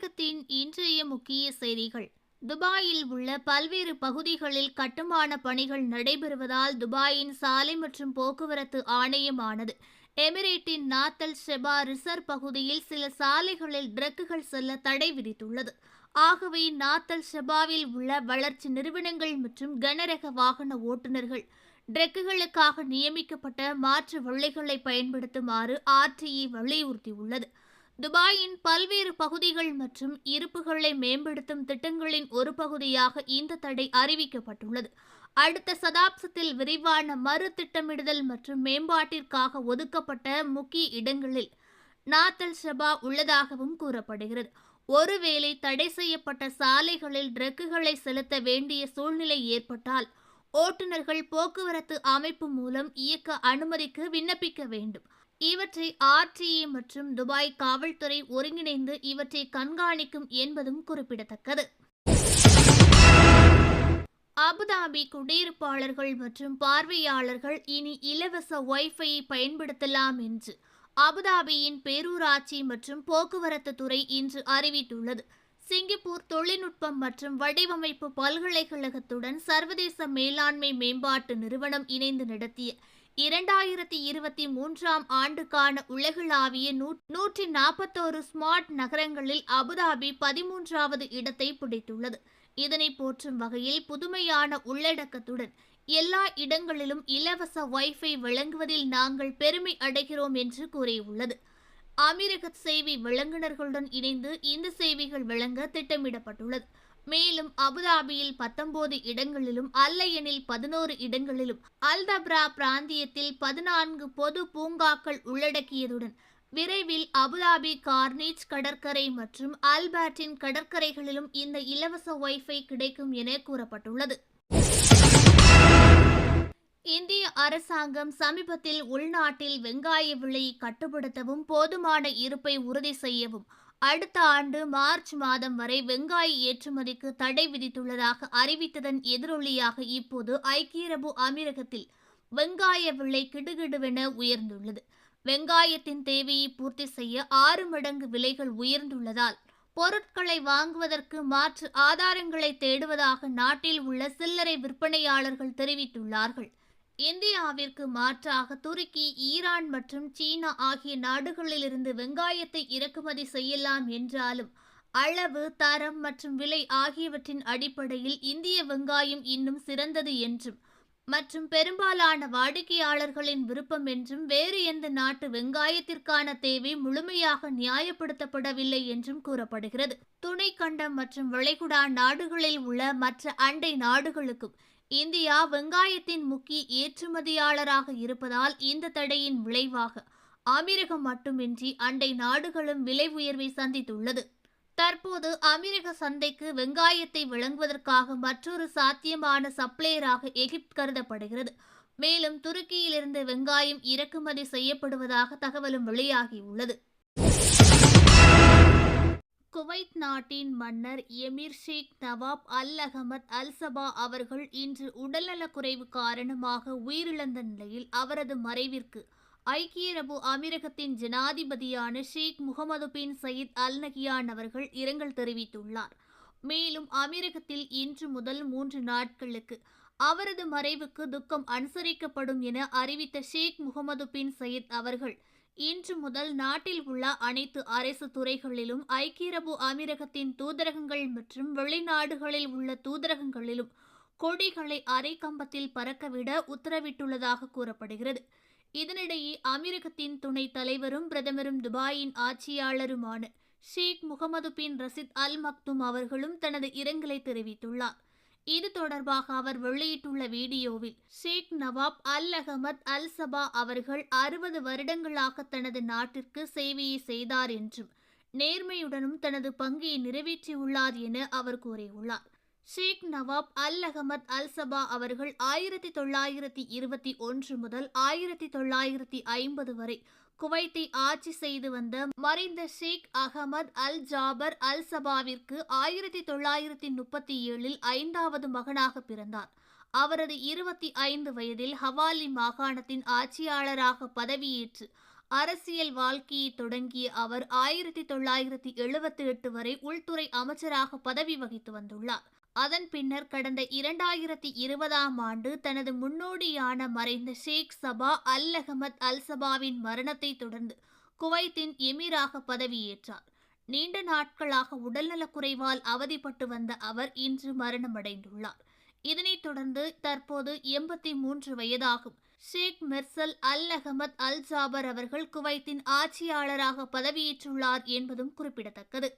தமிழகத்தின் இன்றைய முக்கிய செய்திகள். துபாயில் உள்ள பல்வேறு பகுதிகளில் கட்டுமான பணிகள் நடைபெறுவதால் துபாயின் சாலை மற்றும் போக்குவரத்து ஆணையமானது. எமிரேட்டின் நாத்தல் ஷெபா ரிசர்வ் பகுதியில் சில சாலைகளில் ட்ரக்குகள் செல்ல தடை விதித்துள்ளது. ஆகவே நாத்தல் ஷெபாவில் உள்ள வளர்ச்சி நிறுவனங்கள் மற்றும் கனரக வாகன ஓட்டுநர்கள் ட்ரக்குகளுக்காக நியமிக்கப்பட்ட மாற்று வழிகளை பயன்படுத்துமாறு ஆர்டிஇ வலியுறுத்தியுள்ளது. துபாயின் பல்வேறு பகுதிகள் மற்றும் இருப்புகளை மேம்படுத்தும் திட்டங்களின் ஒரு பகுதியாக இந்த தடை அறிவிக்கப்பட்டுள்ளது. அடுத்த சதாப்தத்தில் விரிவான மறு திட்டமிடுதல் மற்றும் மேம்பாட்டிற்காக ஒதுக்கப்பட்ட முக்கிய இடங்களில் நாத்தல் ஷபா உள்ளதாகவும் கூறப்படுகிறது. ஒருவேளை தடை செய்யப்பட்ட சாலைகளில் ட்ரக்குகளை செலுத்த வேண்டிய சூழ்நிலை ஏற்பட்டால் ஓட்டுநர்கள் போக்குவரத்து அமைப்பு மூலம் இயக்க அனுமதிக்கு விண்ணப்பிக்க வேண்டும். இவற்றை ஆர்டிஏ மற்றும் துபாய் காவல்துறை ஒருங்கிணைந்து இவற்றை கண்காணிக்கும் என்பதும் குறிப்பிடத்தக்கது. அபுதாபி குடியிருப்பாளர்கள் மற்றும் பார்வையாளர்கள் இனி இலவச ஒய்ஃபையை பயன்படுத்தலாம் என்று அபுதாபியின் பேரூராட்சி மற்றும் போக்குவரத்து துறை இன்று அறிவித்துள்ளது. சிங்கப்பூர் தொழில்நுட்பம் மற்றும் வடிவமைப்பு பல்கலைக்கழகத்துடன் சர்வதேச மேலாண்மை மேம்பாட்டு நிறுவனம் இணைந்து நடத்திய இரண்டாயிரத்தி இருபத்தி மூன்றாம் ஆண்டுக்கான உலகளாவிய நூற்றி நாற்பத்தோரு ஸ்மார்ட் நகரங்களில் அபுதாபி பதிமூன்றாவது இடத்தை பிடித்துள்ளது. இதனை போற்றும் வகையில் புதுமையான உள்ளடக்கத்துடன் எல்லா இடங்களிலும் இலவச வைஃபை வழங்குவதில் நாங்கள் பெருமை அடைகிறோம் என்று கூறியுள்ளது. அமீரக சேவை வழங்குநர்களுடன் இணைந்து இந்த சேவைகள் வழங்க திட்டமிடப்பட்டுள்ளது. மேலும் அபுதாபியில் பத்தொன்பது இடங்களிலும் அல்லையனில் பதினோரு இடங்களிலும் அல்தப்ரா பிராந்தியத்தில் பதினான்கு பொது பூங்காக்கள் உள்ளடக்கியதுடன் விரைவில் அபுதாபி கார்னிச் கடற்கரை மற்றும் ஆல்பர்ட்டின் கடற்கரைகளிலும் இந்த இலவச வைஃபை கிடைக்கும் என கூறப்பட்டுள்ளது. இந்திய அரசாங்கம் சமீபத்தில் உள்நாட்டில் வெங்காய விலையை கட்டுப்படுத்தவும் போதுமான இருப்பை உறுதி செய்யவும் அடுத்த ஆண்டு மார்ச் மாதம் வரை வெங்காய ஏற்றுமதிக்கு தடை விதித்துள்ளதாக அறிவித்ததன் எதிரொலியாக இப்போது ஐக்கிய அரபு அமீரகத்தில் வெங்காய விலை கிடுகிடுவென உயர்ந்துள்ளது. வெங்காயத்தின் தேவையை பூர்த்தி செய்ய ஆறு மடங்கு விலைகள் உயர்ந்துள்ளதால் பொருட்களை வாங்குவதற்கு மாற்று ஆதாரங்களை தேடுவதாக நாட்டில் உள்ள சில்லறை விற்பனையாளர்கள் தெரிவித்துள்ளார்கள். இந்தியாவிற்கு மாற்றாக துருக்கி ஈரான் மற்றும் சீனா ஆகிய நாடுகளிலிருந்து வெங்காயத்தை இறக்குமதி செய்யலாம் என்றாலும் அளவு தரம் மற்றும் விலை ஆகியவற்றின் அடிப்படையில் இந்திய வெங்காயம் இன்னும் சிறந்தது என்றும் மற்றும் பெரும்பாலான வாடிக்கையாளர்களின் விருப்பம் என்றும் வேறு எந்த நாட்டு வெங்காயத்திற்கான தேவை முழுமையாக நியாயப்படுத்தப்படவில்லை என்றும் கூறப்படுகிறது. துணைக்கண்டம் மற்றும் விளைகுடா நாடுகளில் உள்ள மற்ற அண்டை நாடுகளுக்கும் இந்தியா வெங்காயத்தின் முக்கிய ஏற்றுமதியாளராக இருப்பதால் இந்த தடையின் விளைவாக அமீரகம் மட்டுமின்றி அண்டை நாடுகளும் விலை உயர்வை சந்தித்துள்ளது. தற்போது அமீரக சந்தைக்கு வெங்காயத்தை வழங்குவதற்காக மற்றொரு சாத்தியமான சப்ளையராக எகிப்த் கருதப்படுகிறது. மேலும் துருக்கியிலிருந்து வெங்காயம் இறக்குமதி செய்யப்படுவதாக தகவலும் வெளியாகியுள்ளது. குவைத் நாட்டின் மன்னர் எமிர் ஷேக் நவாப் அல் அகமத் அல் சபா அவர்கள் இன்று உடல்நலக்குறைவு காரணமாக உயிரிழந்த நிலையில் அவரது மறைவிற்கு ஐக்கிய அரபு அமீரகத்தின் ஜனாதிபதியான ஷேக் முகமது பின் சயீத் அல் நகியான் அவர்கள் இரங்கல் தெரிவித்துள்ளார். மேலும் அமீரகத்தில் இன்று முதல் மூன்று நாட்களுக்கு அவரது மறைவுக்கு துக்கம் அனுசரிக்கப்படும் என அறிவித்த ஷேக் முகமது பின் சயீத் அவர்கள் இன்று முதல் நாட்டில் உள்ள அனைத்து அரசு துறைகளிலும் ஐக்கிய அரபு அமீரகத்தின் தூதரகங்கள் மற்றும் வெளிநாடுகளில் உள்ள தூதரகங்களிலும் கொடிகளை அரை கம்பத்தில் பறக்கவிட உத்தரவிட்டுள்ளதாக கூறப்படுகிறது. இதனிடையே அமீரகத்தின் துணைத் தலைவரும் பிரதமரும் துபாயின் ஆட்சியாளருமான ஷேக் முகமது பின் ரசித் அல் மக்தும் அவர்களும் தனது இரங்கலை தெரிவித்துள்ளார். இது தொடர்பாக அவர் வெளியிட்டுள்ள வீடியோவில் ஷேக் நவாப் அல் அகமத் அல் சபா அவர்கள் அறுபது வருடங்களாக தனது நாட்டிற்கு சேவையை செய்தார் என்றும் நேர்மையுடனும் தனது பங்கை நிறைவேற்றியுள்ளார் என அவர் கூறியுள்ளார். ஷேக் நவாப் அல் அகமத் அல் சபா அவர்கள் ஆயிரத்தி தொள்ளாயிரத்தி இருபத்தி ஒன்று முதல் ஆயிரத்தி தொள்ளாயிரத்தி ஐம்பது வரை குவைத்தை ஆட்சி செய்து வந்த மறைந்த ஷேக் அகமது அல் ஜாபர் அல் சபாவிற்கு ஆயிரத்தி தொள்ளாயிரத்தி முப்பத்தி ஏழில் ஐந்தாவது மகனாக பிறந்தார். அவரது இருபத்தி ஐந்து வயதில் ஹவாலி மாகாணத்தின் ஆட்சியாளராக பதவியேற்று அரசியல் வாழ்க்கையை தொடங்கிய அவர் ஆயிரத்தி தொள்ளாயிரத்தி எழுபத்தி எட்டு வரை உள்துறை அமைச்சராக பதவி வகித்து வந்துள்ளார். அதன் பின்னர் கடந்த இரண்டாயிரத்தி இருபதாம் ஆண்டு தனது முன்னோடியான மறைந்த ஷேக் சபா அல் அஹமத் அல் சபாவின் மரணத்தை தொடர்ந்து குவைத்தின் எமிராக பதவியேற்றார். நீண்ட நாட்களாக உடல்நலக்குறைவால் அவதிப்பட்டு வந்த அவர் இன்று மரணமடைந்துள்ளார். இதனைத் தொடர்ந்து தற்போது எண்பத்தி மூன்று வயதாகும். ஷேக் மெர்சல் அல் அஹமத் அல் ஜாபர் அவர்கள் குவைத்தின் ஆட்சியாளராக பதவியேற்றுள்ளார் என்பதும் குறிப்பிடத்தக்கது.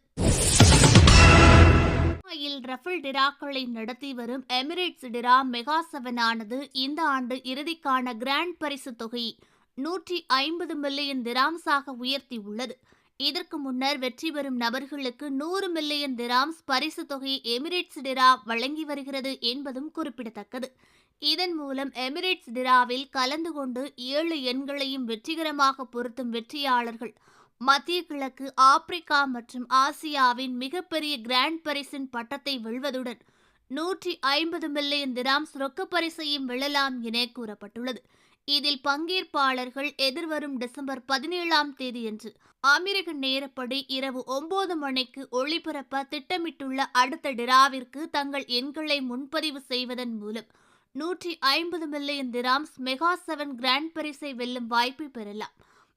துபாயில் ரஃபல் டிராக்களை நடத்தி வரும் எமிரேட்ஸ் டிரா மெகா செவன் ஆனது இந்த ஆண்டு இறுதிக்கான கிராண்ட் பரிசு தொகை நூற்றி ஐம்பது மில்லியன் திராம்ஸாக உயர்த்தியுள்ளது இதற்கு முன்னர் வெற்றி பெறும் நபர்களுக்கு நூறு மில்லியன் திராம்ஸ் பரிசு தொகை எமிரேட்ஸ் டிரா வழங்கி வருகிறது என்பதும் குறிப்பிடத்தக்கது. இதன் மூலம் எமிரேட்ஸ் டிராவில் கலந்து கொண்டு ஏழு எண்களையும் வெற்றிகரமாக பொருத்தும் வெற்றியாளர்கள் மத்திய கிழக்கு ஆப்பிரிக்கா மற்றும் ஆசியாவின் மிகப்பெரிய கிராண்ட் பரிசின் பட்டத்தை வெல்வதுடன் நூற்றி ஐம்பது மில்லியன் திராம்ஸ் ரொக்க பரிசையும் வெல்லலாம் என கூறப்பட்டுள்ளது. இதில் பங்கேற்பாளர்கள் எதிர்வரும் டிசம்பர் பதினேழாம் தேதியன்று அமெரிக்க நேரப்படி இரவு ஒன்பது மணிக்கு ஒளிபரப்ப திட்டமிட்டுள்ள அடுத்த டிராவிற்கு தங்கள் எண்களை முன்பதிவு செய்வதன் மூலம் நூற்றி ஐம்பது million dirhams mega seven grand பரிசை வெல்லும் வாய்ப்பை பெறலாம்.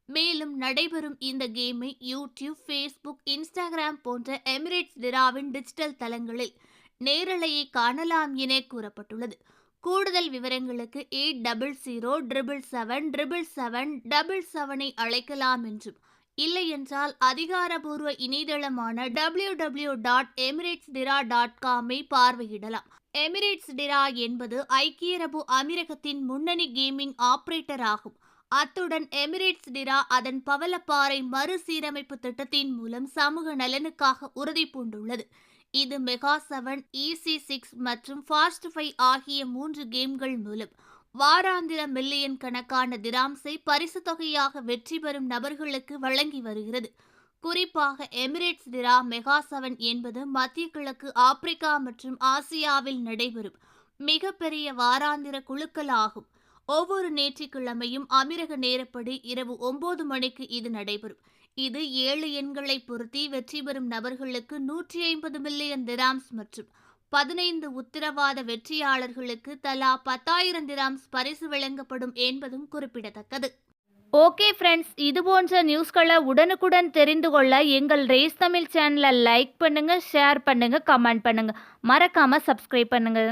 மேலும் நடைபெறும் இந்த கேமை யூடியூப் ஃபேஸ்புக் இன்ஸ்டாகிராம் போன்ற எமிரேட்ஸ் டிராவின் டிஜிட்டல் தளங்களில் நேரலையை காணலாம் என கூறப்பட்டுள்ளது. கூடுதல் விவரங்களுக்கு eight double zero triple seven triple seven double செவனை அழைக்கலாம் என்றும். இல்லையென்றால் அதிகாரபூர்வ இணையதளமான W W dot Emirates draw dot காமை பார்வையிடலாம். எமிரேட்ஸ் டிரா என்பது ஐக்கிய அரபு அமீரகத்தின் முன்னணி கேமிங் ஆபரேட்டர் ஆகும் அத்துடன் எமிரேட்ஸ் டிரா அதன் பவளப்பாறை மறுசீரமைப்பு திட்டத்தின் மூலம் சமூக நலனுக்காக உறுதி பூண்டுள்ளது இது மெகா செவன் இசி சிக்ஸ் மற்றும் ஃபாஸ்ட் ஃபைவ் ஆகிய மூன்று கேம்கள் மூலம் வாராந்திர மில்லியன் கணக்கான திராம்ஸை பரிசு தொகையாக வெற்றி பெறும் நபர்களுக்கு வழங்கி வருகிறது. குறிப்பாக எமிரேட்ஸ் டிரா மெகா செவன் என்பது மத்திய கிழக்கு ஆப்பிரிக்கா மற்றும் ஆசியாவில் நடைபெறும் மிகப்பெரிய வாராந்திர குழுக்கள் ஆகும் ஒவ்வொரு ஞாயிற்றுக்கிழமையும் அமீரக நேரப்படி இரவு ஒன்பது மணிக்கு இது நடைபெறும். இது ஏழு எண்களை பொருத்தி வெற்றி பெறும் நபர்களுக்கு நூற்றி ஐம்பது மில்லியன் திராம்ஸ் மற்றும் பதினைந்து உத்தரவாத வெற்றியாளர்களுக்கு தலா பத்தாயிரம் திராம்ஸ் பரிசு வழங்கப்படும் என்பதும் குறிப்பிடத்தக்கது. ஓகே ஃப்ரெண்ட்ஸ் இது போன்ற நியூஸ்களை உடனுக்குடன் தெரிந்து கொள்ள எங்கள் ரேஸ் தமிழ் சேனலை லைக் பண்ணுங்கள் ஷேர் பண்ணுங்கள் கமெண்ட் பண்ணுங்கள் மறக்காமல் சப்ஸ்கிரைப் பண்ணுங்கள்